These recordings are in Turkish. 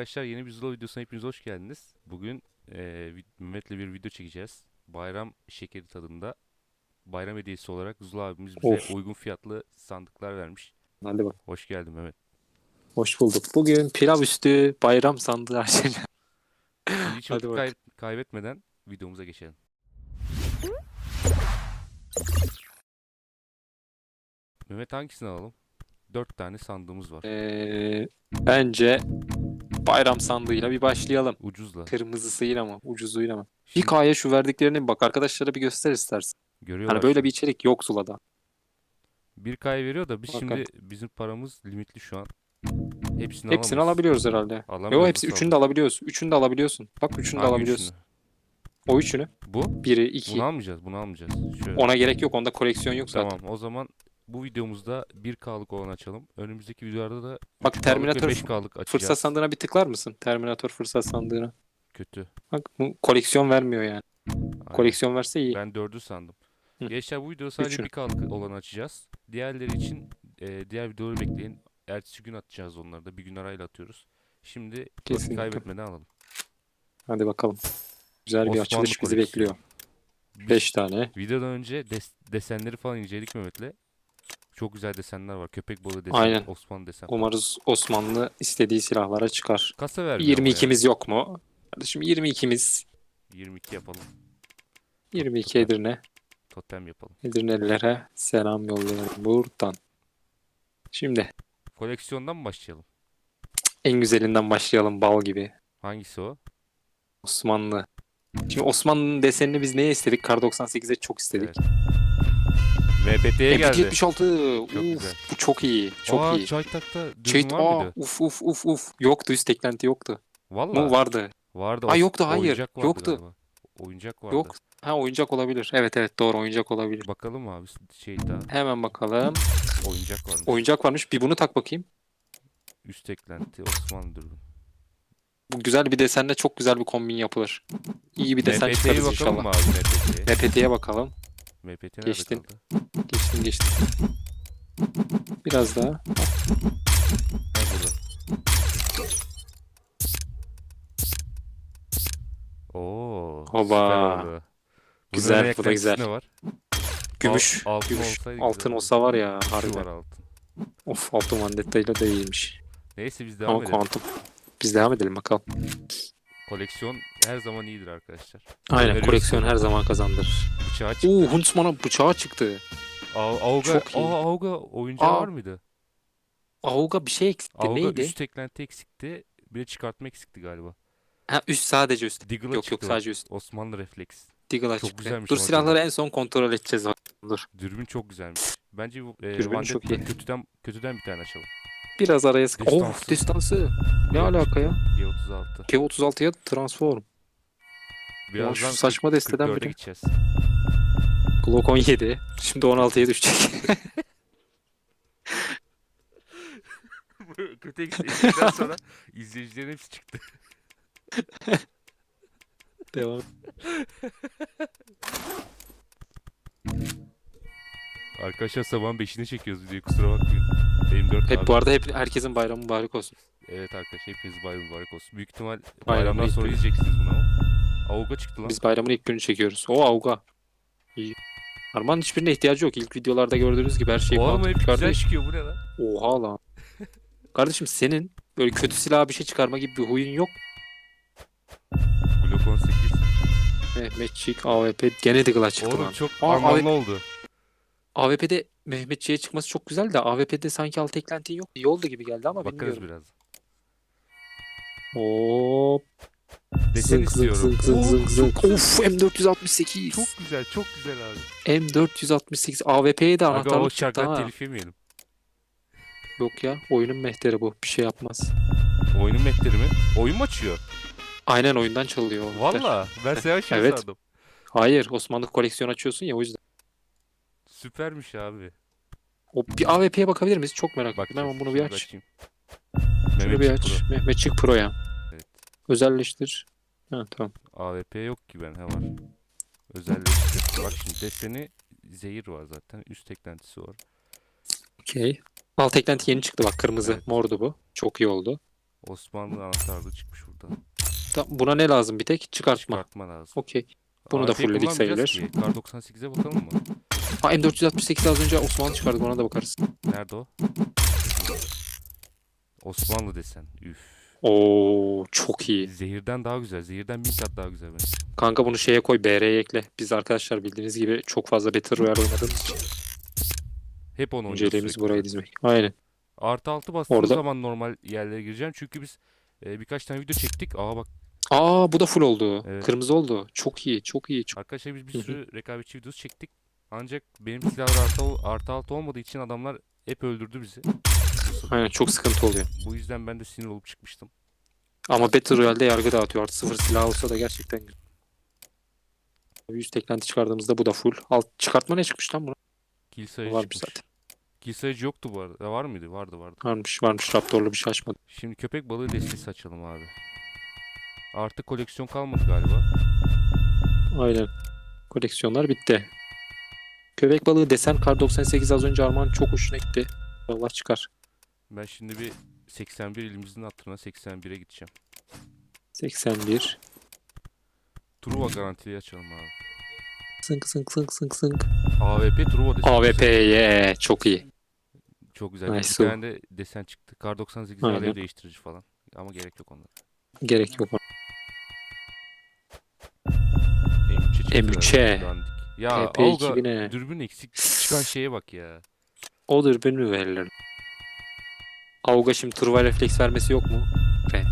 arkadaşlar yeni bir Zula videosuna hepiniz hoş geldiniz. Bugün vi- Mehmet'le bir video çekeceğiz. Bayram şekeri tadında. Bayram hediyesi olarak Zula abimiz bize Of. uygun fiyatlı sandıklar vermiş. Hadi bak. Hoş geldin Mehmet. Hoş bulduk. Bugün pilav üstü bayram sandığı açacağız. Şimdi hiç vakit kay- kaybetmeden videomuza geçelim. Mehmet hangisini alalım? Dört tane sandığımız var. Ee, bence bayram sandığıyla bir başlayalım. Ucuzla. Kırmızısıyla mı, ucuzuyla mı? Bir Şimdi K'ya şu verdiklerini bir bak arkadaşlara bir göster istersen. görüyorlar. Hani böyle bir içerik yok Zula'da. 1K'ya veriyor da biz Fakat- şimdi bizim paramız limitli şu an. Hepsini Hepsini alabiliyoruz herhalde. Alamıyoruz, Yok hepsi üçünü de alabiliyoruz. Üçünü de alabiliyorsun. Bak üçünü de Hangi alabiliyorsun. üçünü? O üçünü. Bu? Biri, iki. Bunu almayacağız, bunu almayacağız. Şöyle. Ona gerek yok. Onda koleksiyon yok zaten. Tamam, o zaman bu videomuzda 1K'lık olan açalım. Önümüzdeki videolarda da Bak 3K'lık Terminator ve 5K'lık açacağız. Fırsat sandığına bir tıklar mısın? Terminator fırsat sandığına. Kötü. Bak bu koleksiyon vermiyor yani. Aynen. Koleksiyon verse iyi. Ben 4'ü sandım. Hı. Gençler bu videoda sadece Üçünü. 1K'lık olanı açacağız. Diğerleri için e, diğer videoları bekleyin. Ertesi gün atacağız onları da. Bir gün arayla atıyoruz. Şimdi Kesinlikle. kaybetmeden alalım. Hadi bakalım. Güzel bir Osmanlı açılış bizi bekliyor. Biz 5 tane. Videodan önce des- desenleri falan inceledik Mehmet'le. Çok güzel desenler var. Köpek balığı desen, Aynen. Osmanlı desen. Umarız Osmanlı istediği silahlara çıkar. Kasa vermiyor ama ya. 22'miz yok mu? Kardeşim 22'miz. 22 yapalım. 22 Edirne. Totem yapalım. Edirnelilere selam yollayalım buradan. Şimdi Koleksiyondan mı başlayalım? en güzelinden başlayalım bal gibi. Hangisi o? Osmanlı. Şimdi Osmanlı'nın desenini biz neye istedik? Kar 98'e çok istedik. Evet. MPT'ye geldi. MP76. Uf, güzel. bu çok iyi. Çok Aa, iyi. Çaytak'ta dürbün Şey, var aa, mıydı? uf uf uf uf. Yoktu üst eklenti yoktu. Valla. Mu vardı. Vardı. Aa, yoktu, hayır. Oyuncak vardı Yoktu. galiba. Oyuncak vardı. Yok. Ha oyuncak olabilir. Evet evet doğru oyuncak olabilir. Bakalım abi şey daha. Hemen bakalım. Oyuncak varmış. Oyuncak varmış. Bir bunu tak bakayım. Üst eklenti Osmanlı dürbün. Bu güzel bir desenle çok güzel bir kombin yapılır. İyi bir desen MPT'ye çıkarız bakalım inşallah. mı abi MPT'ye? MPT'ye bakalım. MPT nerede Geçtin. kaldı? Geçtim geçtim. Biraz daha. Ha burada. Oo, Hoba. süper oldu. Güzel, bu da güzel. ne var? Gümüş. Al- altın gümüş. olsaydı Altın olsa var ya Şu var harbiden. altın. Of altın Vendetta ile de iyiymiş. Neyse biz devam Ama edelim. kuantum. Biz devam edelim bakalım. Koleksiyon her zaman iyidir arkadaşlar. Aynen koleksiyon her zaman kazandırır. Bıçağı çıktı. Oo Huntsman'a bıçağı çıktı. Au- Auga, Çok iyi. Aa, Auga oyuncağı Aa, var mıydı? Auga bir şey eksikti. Auga Neydi? üst eklenti eksikti. Bir de çıkartma eksikti galiba. Ha üst sadece üst. Deagle'a Yok çıktı yok bak. sadece üst. Osmanlı refleks. Deagle'a Çok çıktı. güzelmiş Dur ama silahları en son kontrol edeceğiz. Dur. Dürbün çok güzelmiş. Bence bu e, Dürbünü çok iyi. kötüden kötüden bir tane açalım. Biraz araya sık. Distansı. Of distansı. Ne alaka ya? G36. K36'ya transform. Ulan şu saçma desteden 44'e biri. gideceğiz. Glock 17. Şimdi 16'ya düşecek. Kötüye gittikten sonra izleyicilerin hepsi çıktı. Devam. Arkadaşlar sabahın 5'ini çekiyoruz videoyu kusura bakmayın. Benim 4 Hep abi. bu arada hep herkesin bayramı mübarek olsun. Evet arkadaşlar hepiniz bayram mübarek olsun. Büyük ihtimal Bayramın bayramdan ilk sonra günü. izleyeceksiniz bunu ama. Avuga çıktı lan. Biz bayramın ilk günü çekiyoruz. O Auga. İyi. Arman hiçbirine ihtiyacı yok. İlk videolarda gördüğünüz gibi her şey Oğlum hep güzel çıkıyor bu ne lan? Oha lan. Kardeşim senin böyle kötü silah bir şey çıkarma gibi bir huyun yok. Glock 18. Mehmetçik AWP gene Deagle'a çıktı Oğlum lan. çok Aa, anlamlı abi- oldu. AWP'de Mehmetçiğe çıkması çok güzel de AWP'de sanki alt eklentin yok. İyi oldu gibi geldi ama Bakarız bilmiyorum. biraz. Hop. Desen Zınk zınk istiyorum. zınk zınk Oo, zınk zınk. çok. Of M468. Çok güzel, çok güzel abi. M468 AWP'ye de Aga o anahtarlık çıktı şarkıdan ha. telif yemeyelim. Yok ya oyunun mehteri bu. Bir şey yapmaz. Oyunun mehteri mi? Oyun mu açıyor? Aynen oyundan çalıyor. o mehter. Valla ben şey Evet. sandım. Hayır Osmanlı koleksiyon açıyorsun ya o yüzden. Süpermiş abi. O bir AWP'ye bakabilir miyiz? Çok merak ettim. Hemen bunu bir aç. Açayım. Şunu bir Mehmetçik aç. Pro. Mehmetçik Pro'ya. Evet. Özelleştir. Ha tamam. AWP yok ki ben. Ha var. Özelleştir. Bak şimdi deseni zehir var zaten. Üst eklentisi var. Okey. Alt eklenti yeni çıktı bak kırmızı. Evet. Mordu bu. Çok iyi oldu. Osmanlı anahtarlığı çıkmış burada. Ta- Buna ne lazım bir tek? Çıkartma. Çıkartma lazım. Okey. Bunu da fullledik sayılır. Kar 98'e bakalım mı? Ha M468 az önce Osmanlı çıkardık ona da bakarız. Nerede o? Osmanlı desen. Üf. Oo çok iyi. Zehirden daha güzel. Zehirden bin kat daha güzel bence. Kanka bunu şeye koy BR'ye ekle. Biz arkadaşlar bildiğiniz gibi çok fazla Battle Royale oynadığımız için Hep onu oynuyoruz burayı dizmek. Aynen. Artı altı bastığımız Orada- zaman normal yerlere gireceğim. Çünkü biz e, birkaç tane video çektik. Aa bak Aa bu da full oldu. Evet. Kırmızı oldu. Çok iyi. Çok iyi. Çok... arkadaşlar biz bir sürü rekabetçi videosu çektik. Ancak benim silahlar artı, artı altı olmadığı için adamlar hep öldürdü bizi. Aynen çok sıkıntı oluyor. Bu yüzden ben de sinir olup çıkmıştım. Ama Battle Royale'de yargı dağıtıyor. Artı sıfır silah olsa da gerçekten güzel. 100 teklenti çıkardığımızda bu da full. Alt çıkartma ne çıkmış lan buna? Kill sayıcı Varmış çıkmış. zaten. Kill sayıcı yoktu bu arada. Var mıydı? Vardı vardı. Varmış varmış. Raptorlu bir şey açmadı. Şimdi köpek balığı destesi açalım abi. Artık koleksiyon kalmadı galiba. Aynen. Koleksiyonlar bitti. Köpek balığı desen kar 98 az önce Armağan çok hoşuna gitti. Allah çıkar. Ben şimdi bir 81 elimizin hatırına 81'e gideceğim. 81. Truva garantili açalım abi. Sınk sınk sınk sınk sınk. AWP Truva desen. AWP'ye çok iyi. Çok güzel. Bir Nice. tane de desen çıktı. Kar 98 alev değiştirici falan. Ama gerek yok onlara. Gerek yok. M3'e M3'e. çektiler, dandik. Ya TP Olga 2000'e. dürbün eksik çıkan şeye bak ya. O dürbün mü verilir? Avga şimdi turva refleks vermesi yok mu? Be.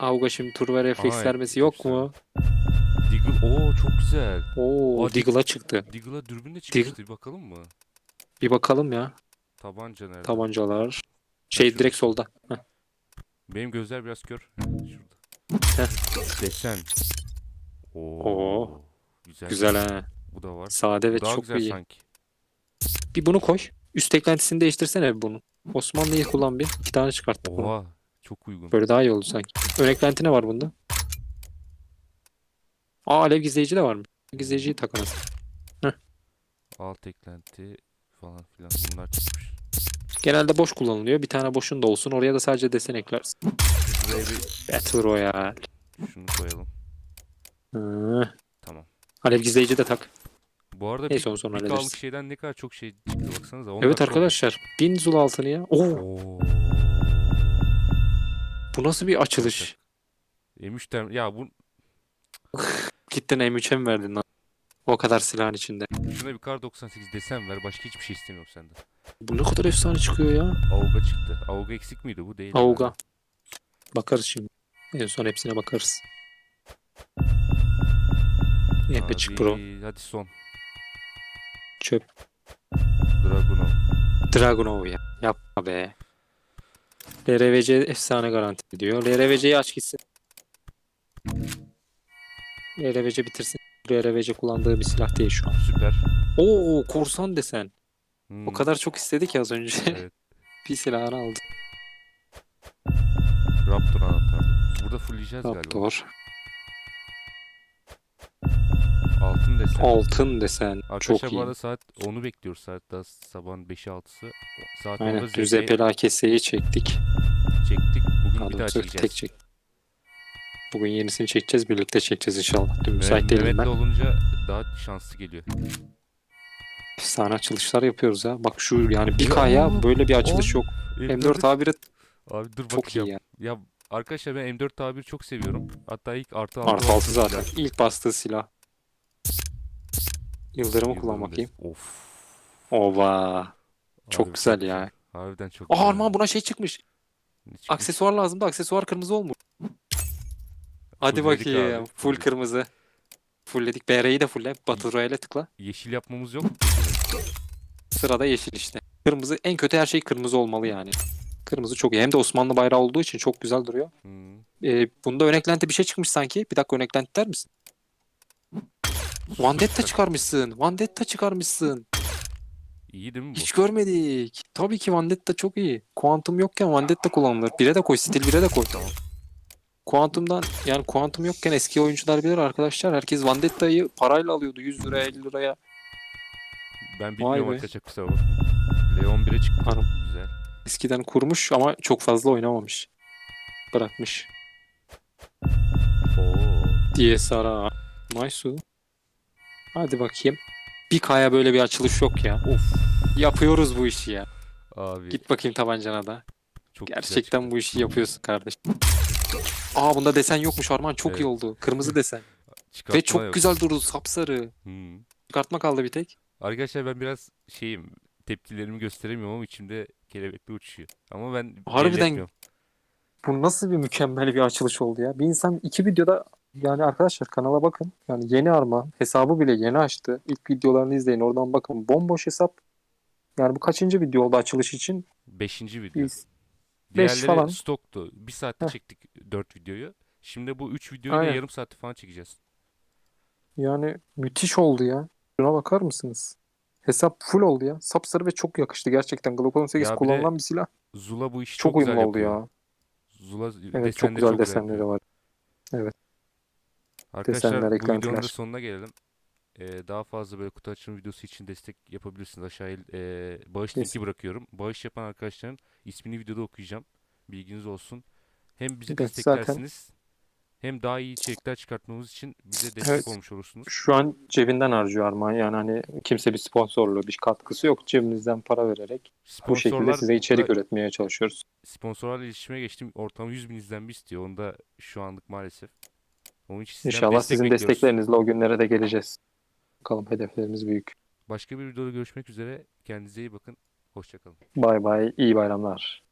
Avga şimdi turva refleks Aha, vermesi yok güzel. mu? Deagle oo çok güzel. Oo, Aa, Deagle'a çıktı. Deagle'a dürbün de çıkmıştı. Bir bakalım mı? Bir bakalım ya. Tabanca nerede? Tabancalar. Şey Şurada. direkt solda. Heh. Benim gözler biraz kör. Şurada. Heh. Desen. Oo. Oo. Güzel. Güzel ha. Bu da var. Sade ve Daha çok güzel iyi. sanki. Bir bunu koy. Üst eklentisini değiştirsene bir bunu. Osmanlı'yı kullan bir. İki tane çıkarttık bunu. Oha. Çok uygun. Böyle daha iyi oldu sanki. Ön eklenti ne var bunda? Aa alev gizleyici de var mı? Gizleyiciyi tak anasını. Alt eklenti falan filan bunlar çıkmış. Genelde boş kullanılıyor. Bir tane boşun da olsun. Oraya da sadece desen eklersin. Battle Royale. şunu koyalım. Hı. Tamam. Alev gizleyici de tak. Bu arada Neyse bir, onu sonra bir hallederiz. K'lık şeyden ne kadar çok şey çıktı baksanıza. Evet çok- arkadaşlar. 1000 zul altını ya. Oo, Oo. bu nasıl bir açılış? M3 term ya bu Gittin M3'e mi verdin lan? O kadar silahın içinde. şuna bir kar 98 desen ver başka hiçbir şey istemiyorum senden. Bu ne kadar efsane çıkıyor ya. Auga çıktı. Auga eksik miydi bu? Değil. Auga. Bakarız şimdi. En son hepsine bakarız. MP Pro. Hadi son. Çöp. Dragunov. Dragunov ya. Yapma be. LRVC efsane garanti diyor. LRVC'yi aç gitsin. LRVC bitirsin. LRVC kullandığı bir silah değil şu an. Süper. Oo korsan desen. Hmm, O kadar çok istedi ki az önce. Evet. bir silahını aldı. Raptor anahtarı. Burada fullleyeceğiz galiba. Raptor. Desen. Altın desen. Çok Arkadaşlar bu iyi. arada saat 10'u bekliyoruz. Saat daha sabahın 5'i 6'sı. Saat Aynen. 10'da Düz ZP EP'li KS'yi çektik. çektik. Bugün bir Pardon, daha çekeceğiz. tek çek. Bugün yenisini çekeceğiz. Birlikte çekeceğiz inşallah. Dün müsait değilim Mehmet'le ben. olunca daha şanslı geliyor. Efsane açılışlar yapıyoruz ya. Bak şu yani Ya, 1K'ya böyle bir açılış yok. M4 A1'i Abi dur çok iyi bakacağım. ya. Ya arkadaşlar ben M4 A1 çok seviyorum. Hatta ilk artı altı Artı altı bastığım zaten. silah. İlk bastığı silah. Yıldırım'ı kullan Yıldırım bakayım. Of. Ova. Çok Abi güzel ya. Harbiden çok Aa güzel. Armağan buna şey çıkmış. Ne çıkmış? Aksesuar lazımdı. Aksesuar kırmızı olmuş. Hadi Fullledik bakayım. abi, Full fullledik. kırmızı. Fullledik. BR'yi de fulle. Battle Royale'e tıkla. Yeşil yapmamız yok mu? Sırada yeşil işte. Kırmızı en kötü her şey kırmızı olmalı yani. Kırmızı çok iyi. Hem de Osmanlı bayrağı olduğu için çok güzel duruyor. Hmm. Ee, bunda ön eklenti bir şey çıkmış sanki. Bir dakika ön eklenti der misin? Vendetta çıkarmışsın. Vendetta çıkarmışsın. İyi değil mi bu? Hiç görmedik. Tabii ki Vendetta çok iyi. Kuantum yokken Vendetta kullanılır. Bire de koy. Stil 1'e de koy. Tamam. Kuantumdan yani kuantum yokken eski oyuncular bilir arkadaşlar. Herkes Vendetta'yı parayla alıyordu. 100 liraya 50 liraya. Ben bilmiyorum be. arkadaşlar kusura bakmayın. Leon 1'e çıktı. Hanım. Güzel. Eskiden kurmuş ama çok fazla oynamamış. Bırakmış. Oo. DSR'a. Maysu. Hadi bakayım. Bir kaya böyle bir açılış yok ya. Of. Yapıyoruz bu işi ya. Abi Git bakayım tabancana da. çok Gerçekten bu işi yapıyorsun kardeşim. Aa bunda desen yokmuş Arman. Çok Evet. iyi oldu. Kırmızı desen. Çıkartma Ve çok yok. güzel durdu. Sapsarı. Hmm. Çıkartma kaldı bir tek. Arkadaşlar ben biraz şeyim tepkilerimi gösteremiyorum ama içimde kelebekler uçuyor. Ama ben Harbiden. Bu nasıl bir mükemmel bir açılış oldu ya. Bir insan iki videoda yani arkadaşlar kanala bakın. Yani yeni Arman hesabı bile yeni açtı. İlk videolarını izleyin. Oradan bakın. Bomboş hesap. Yani bu kaçıncı video oldu açılış için? Beşinci video. Biz. beş falan. stoktu. Bir saatte Heh. çektik dört videoyu. Şimdi bu üç videoyu da Aynen. yarım saatte falan çekeceğiz. Yani müthiş oldu ya. Şuna bakar mısınız? Hesap full oldu ya. Sapsarı ve çok yakıştı gerçekten. Glock 18 Ya kullanılan bir silah. Zula bu işi Çok çok uyumlu oldu yapıyor. ya. Zula Evet çok güzel çok güzel desenleri var. Arkadaşlar Desenler, bu videonun da sonuna gelelim. Ee, daha fazla böyle kutu açılım videosu için destek yapabilirsiniz. Aşağıya e, bağış linki bırakıyorum. Bağış yapan arkadaşların ismini videoda okuyacağım. Bilginiz olsun. Hem bizi Evet, zaten- desteklersiniz hem daha iyi içerikler çıkartmamız için bize destek Evet. olmuş olursunuz. Şu an cebinden harcıyor Arman. Yani hani kimse bir sponsorluğu, bir katkısı yok. Cebimizden para vererek bu şekilde size içerik da- üretmeye çalışıyoruz. sponsorlarla iletişime geçtim. Ortalama 100 bin izlenme istiyor. Onda şu anlık maalesef. Onun için İnşallah destek sizin bekliyoruz. desteklerinizle o günlere de geleceğiz. Bakalım hedeflerimiz büyük. Başka bir videoda görüşmek üzere. Kendinize iyi bakın. Hoşçakalın. Bay bay, iyi bayramlar.